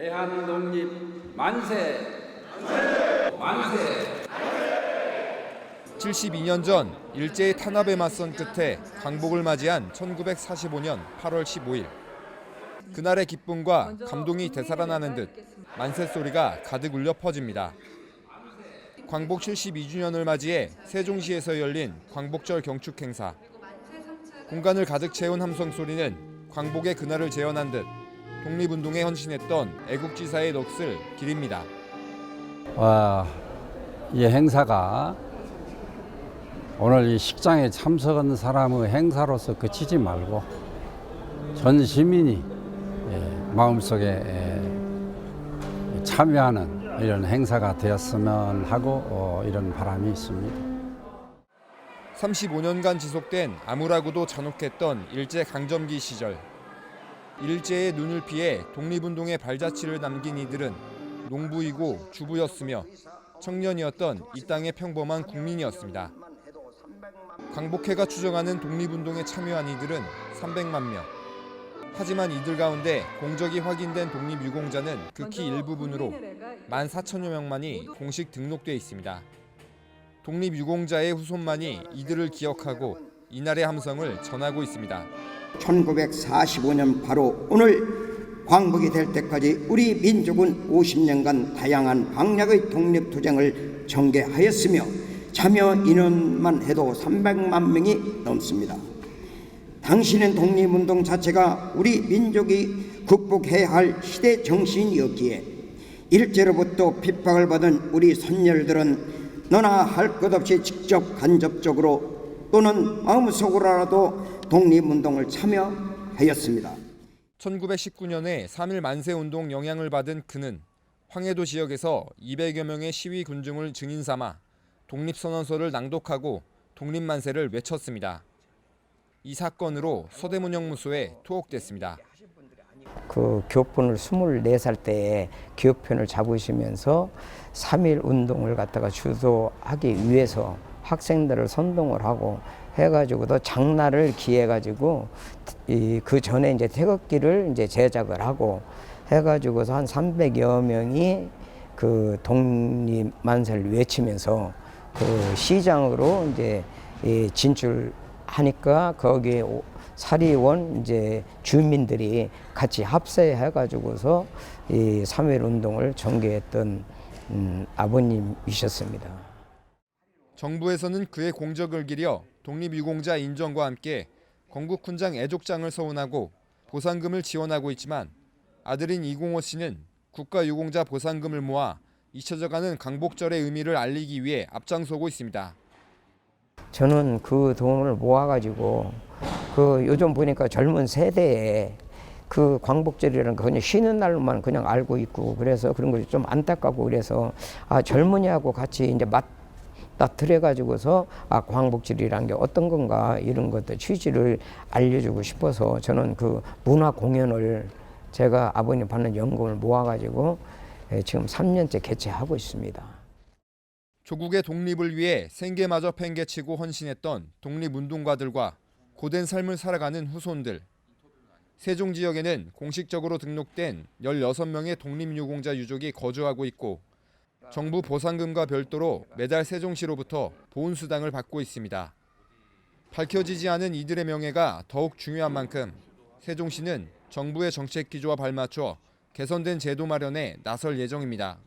대한 독립 만세! 만세! 72년 전 일제의 탄압에 맞선 끝에 광복을 맞이한 1945년 8월 15일. 그날의 기쁨과 감동이 되살아나는 듯 만세 소리가 가득 울려 퍼집니다. 광복 72주년을 맞이해 세종시에서 열린 광복절 경축 행사. 공간을 가득 채운 함성 소리는 광복의 그날을 재현한 듯 독립운동에 헌신했던 애국지사의 넋을 기립니다. 와, 이 행사가 오늘 이 식장에 참석한 사람의 행사로서 그치지 말고 전 시민이 예, 마음속에 예, 참여하는 이런 행사가 되었으면 하고 어, 이런 바람이 있습니다. 35년간 지속된 암울하고도 잔혹했던 일제 강점기 시절. 일제의 눈을 피해 독립운동의 발자취를 남긴 이들은 농부이고 주부였으며 청년이었던 이 땅의 평범한 국민이었습니다. 광복회가 추정하는 독립운동에 참여한 이들은 300만 명. 하지만 이들 가운데 공적이 확인된 독립유공자는 극히 일부분으로 14,000여 명만이 공식 등록돼 있습니다. 독립유공자의 후손만이 이들을 기억하고 이날의 함성을 전하고 있습니다. 1945년 바로 오늘 광복이 될 때까지 우리 민족은 50년간 다양한 방략의 독립투쟁을 전개하였으며 참여 인원만 해도 300만 명이 넘습니다. 당신은 독립운동 자체가 우리 민족이 극복해야 할 시대 정신이었기에 일제로부터 핍박을 받은 우리 선열들은 너나 할 것 없이 직접 간접적으로 또는 마음속으로라도 독립운동을 참여하였습니다. 1919년에 3.1 만세 운동 영향을 받은 그는 황해도 지역에서 200여 명의 시위 군중을 증인 삼아 독립선언서를 낭독하고 독립만세를 외쳤습니다. 이 사건으로 서대문 형무소에 투옥됐습니다. 그 교폰을 24살 때에 교편을 잡으시면서 3.1 운동을 갖다가 주도하기 위해서 학생들을 선동을 하고 해가지고도 장날을 기해가지고 이 그 전에 이제 태극기를 이제 제작을 하고 해가지고서 한 300여 명이 그 독립 만세를 외치면서 그 시장으로 이제 이 진출하니까 거기에 오- 사리원 이제 주민들이 같이 합세해 가지고서 이3.1 운동을 전개했던 음, 아버님이셨습니다. 정부에서는 그의 공적을 기려 독립유공자 인정과 함께 건국훈장 애족장을 서운하고 보상금을 지원하고 있지만 아들인 이공호 씨는 국가유공자 보상금을 모아 잊혀져가는 강복절의 의미를 알리기 위해 앞장서고 있습니다. 저는 그 돈을 모아가지고 그 요즘 보니까 젊은 세대에 그 광복절이라는 거 그냥 쉬는 날만 그냥 알고 있고 그래서 그런 걸 좀 안타깝고 그래서 아 젊은이하고 같이 이제 맞 닥뜨려 가지고서 아 광복절이라는 게 어떤 건가 이런 것들 취지를 알려주고 싶어서 저는 그 문화 공연을 제가 아버님 받는 연금을 모아가지고 예, 지금 3년째 개최하고 있습니다. 조국의 독립을 위해 생계마저 팽개치고 헌신했던 독립운동가들과 고된 삶을 살아가는 후손들. 세종 지역에는 공식적으로 등록된 16명의 독립유공자 유족이 거주하고 있고 정부 보상금과 별도로 매달 세종시로부터 보훈수당을 받고 있습니다. 밝혀지지 않은 이들의 명예가 더욱 중요한 만큼 세종시는 정부의 정책 기조와 발맞춰 개선된 제도 마련에 나설 예정입니다.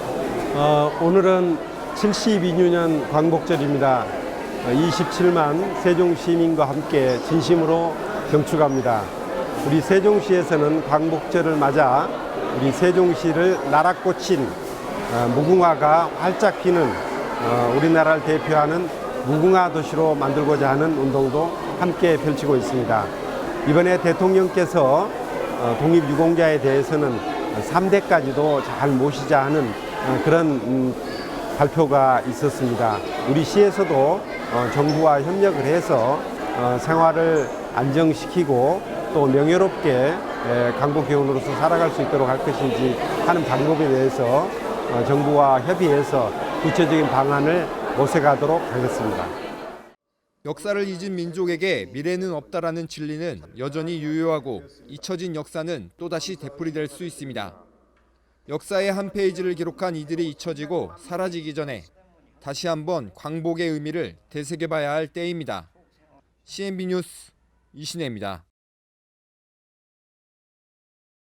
어, 오늘은 72주년 광복절입니다. 어, 27만 세종 시민과 함께 진심으로 경축합니다. 우리 세종시에서는 광복절을 맞아 우리 세종시를 나락꽃인 어, 무궁화가 활짝 피는 어, 우리나라를 대표하는 무궁화 도시로 만들고자 하는 운동도 함께 펼치고 있습니다. 이번에 대통령께서 어, 독립유공자에 대해서는 3대까지도 잘 모시자 하는 어, 그런 음, 발표가 있었습니다. 우리 시에서도 어, 정부와 협력을 해서 어, 생활을 안정시키고 또 명예롭게 에, 강복교원으로서 살아갈 수 있도록 할 것인지 하는 방법에 대해서 어, 정부와 협의해서 구체적인 방안을 모색하도록 하겠습니다. 역사를 잊은 민족에게 미래는 없다라는 진리는 여전히 유효하고 잊혀진 역사는 또다시 되풀이될 수 있습니다. 역사의 한 페이지를 기록한 이들이 잊혀지고 사라지기 전에 다시 한번 광복의 의미를 되새겨봐야 할 때입니다. CNB 뉴스 이신혜입니다.